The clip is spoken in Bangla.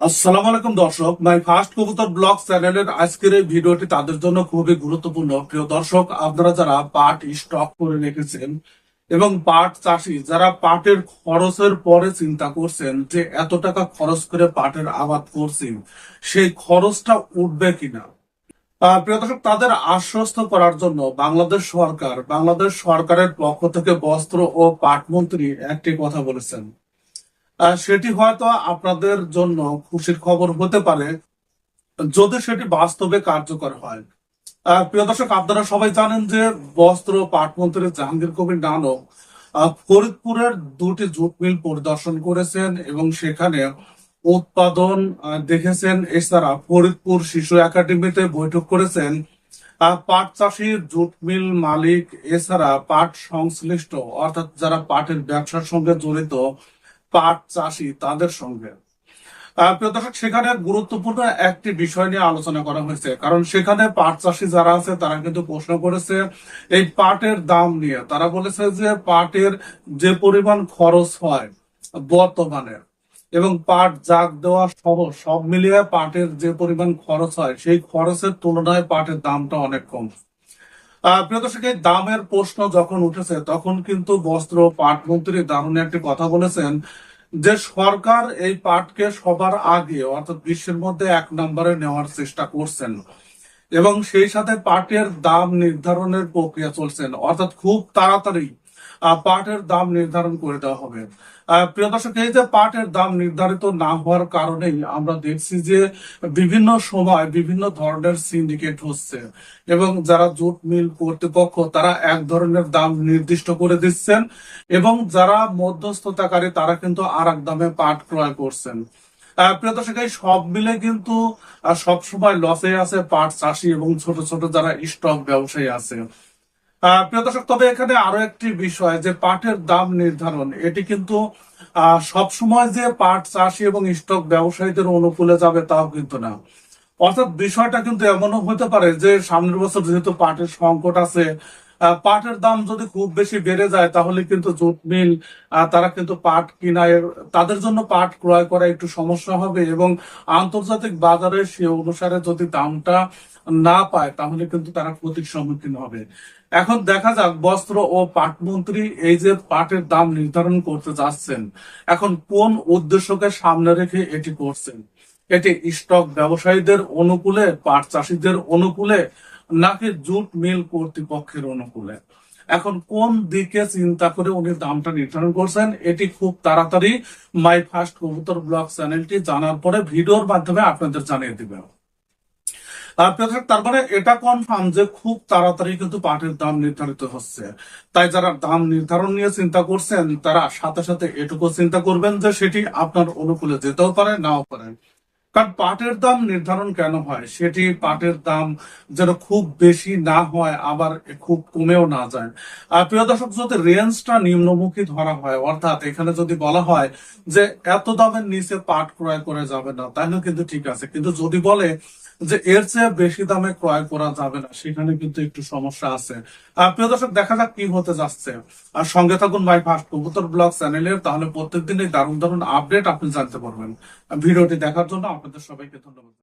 আসসালামু আলাইকুম দর্শক, মাই ফার্স্ট কবুতর ব্লগ চ্যানেলের আজকের এই ভিডিওটি তাদের জন্য খুবই গুরুত্বপূর্ণ। প্রিয় দর্শক, আপনারা যারা পাট স্টক করে রেখেছেন এবং পাট চাষি, যারা পাটের খরচের পরে চিন্তা করছেন যে এত টাকা খরচ করে পাটের আবাদ করছি, সেই খরচটা উঠবে কিনা? প্রিয় দর্শক, তাদের আশ্বস্ত করার জন্য বাংলাদেশ সরকার, বাংলাদেশ সরকারের পক্ষ থেকে বস্ত্র ও পাট মন্ত্রী একটি কথা বলেছেন। সেটি হয়তো আপনাদের জন্য খুশির খবর হতে পারে, যদি সেটি বাস্তবে কার্যকর হয়। প্রিয় দর্শক, আপনারা সবাই জানেন যে বস্ত্র পাটমন্ত্রী জাহাঙ্গীর কবির নানক ফরিদপুরের দুটি জুট মিল পরিদর্শন করেছেন এবং সেখানে উৎপাদন দেখেছেন। এছাড়া ফরিদপুর শিশু একাডেমিতে বৈঠক করেছেন। পাট চাষি, জুট মিল মালিক, এছাড়া পাট সংশ্লিষ্ট, অর্থাৎ যারা পাটের ব্যবসার সঙ্গে জড়িত পাট চাষি তাদের সঙ্গে। প্রিয় সেখানে গুরুত্বপূর্ণ একটি বিষয় নিয়ে আলোচনা করা হয়েছে। কারণ সেখানে পাট চাষি যারা আছে, তারা কিন্তু প্রশ্ন করেছে এই পাটের দাম নিয়ে। তারা বলেছে যে পাটের যে পরিমাণ খরচ হয় বর্তমানে এবং পাট জাগ দেওয়া সহ সব মিলিয়ে পাটের যে পরিমাণ খরচ হয়, সেই খরচের তুলনায় পাটের দামটা অনেক কম। প্রিয় দামের প্রশ্ন যখন উঠেছে, তখন কিন্তু বস্ত্র পাট মন্ত্রী দারুণ একটি কথা বলেছেন যে সরকার এই পাটকে সবার আগে, অর্থাৎ বিশ্বের মধ্যে এক নম্বরে নেওয়ার চেষ্টা করছেন এবং সেই সাথে পাটের দাম নির্ধারণের প্রক্রিয়া চলছেন। অর্থাৎ খুব তাড়াতাড়ি পাটের দাম নির্ধারণ করে দেওয়া হবে। প্রিয় দর্শক, এই যে পাটের দাম নির্ধারিত না হওয়ার কারণেই আমরা দেখছি যে বিভিন্ন সময় বিভিন্ন ধরনের সিন্ডিকেট হচ্ছে এবং যারা জুট মিল কর্তৃপক্ষ, তারা এক ধরনের দাম নির্দিষ্ট করে দিচ্ছেন এবং যারা মধ্যস্থতাকারী, তারা কিন্তু আর এক দামে পাট ক্রয় করছেন। প্রিয় দর্শক, এই সব মিলে কিন্তু সবসময় লসে আছে পাট চাষি এবং ছোট ছোট যারা স্টক ব্যবসায়ী আছে। প্রিয় দর্শক, তবে এখানে আরও একটি বিষয়, যে পাটের দাম নির্ধারণ, এটি কিন্তু সবসময় যে পাট চাষি এবং স্টক ব্যবসায়ীদের অনুকূলে যাবে তাও কিন্তু না। অর্থাৎ বিষয়টা কিন্তু এমনও হতে পারে যে সামনের বছর যেহেতু পাটের সংকট আছে পাটের দাম যদি খুব বেশি বেড়ে যায়, তাহলে কিন্তু জুট মিল তারা কিন্তু পাট কিনায়। তাদের জন্য পাট ক্রয় করা একটু সমস্যা হবে এবং আন্তর্জাতিক বাজারে সে অনুসারে যদি দামটা না পায়, তাহলে কিন্তু তারা ক্ষতির সম্মুখীন হবে। এখন দেখা যাক বস্ত্র ও পাট মন্ত্রী এই যে পাটের দাম নির্ধারণ করতে যাচ্ছেন, এখন কোন উদ্দেশ্যকে সামনে রেখে এটি করছেন? এটি স্টক ব্যবসায়ীদের অনুকূলে, পাট চাষীদের অনুকূলে নাকি জুট মিল কর্তৃপক্ষের অনুকূলে। এখন কোন দিকে চিন্তা করে উনি দামটা নির্ধারণ করছেন এটি খুব তাড়াতাড়ি মাই ফার্স্ট কবুতর ব্লগ চ্যানেলটি জানার পরে ভিডিওর মাধ্যমে আপনাদের জানিয়ে দিবে। আর প্রিয় দর্শক, তার মানে এটা কনফার্ম যে খুব তাড়াতাড়ি কিন্তু পাটের দাম নির্ধারিত হচ্ছে। তাই যারা দাম নির্ধারণ নিয়ে চিন্তা করছেন তারা সাথে সাথে এটুকু চিন্তা করবেন যে সেটি আপনার অনুকূলে যেতেও পারে নাও পারে। কারণ পাটের দাম নির্ধারণ কেন হয়? সেটি পাটের দাম যেন খুব বেশি না হয়, আবার খুব কমেও না যায়। আর প্রিয় দর্শক, যদি রেঞ্জটা নিম্নমুখী ধরা হয়, অর্থাৎ এখানে যদি বলা হয় যে এত দামের নিচে পাট ক্রয় করে যাবে না, তাহলে কিন্তু ঠিক আছে। কিন্তু যদি বলে যে এর চেয়ে বেশি দামে ক্রয় করা যাবে না, সেখানে কিন্তু একটু সমস্যা আছে। প্রিয় দর্শক, দেখা যাক কি হতে যাচ্ছে। আর সঙ্গে থাকুন মাই ফার্স্ট কবুতর ব্লগ চ্যানেলের, তাহলে প্রত্যেকদিন এই দারুণ দারুণ আপডেট আপনি জানতে পারবেন। ভিডিওটি দেখার জন্য আপনাদের সবাইকে ধন্যবাদ।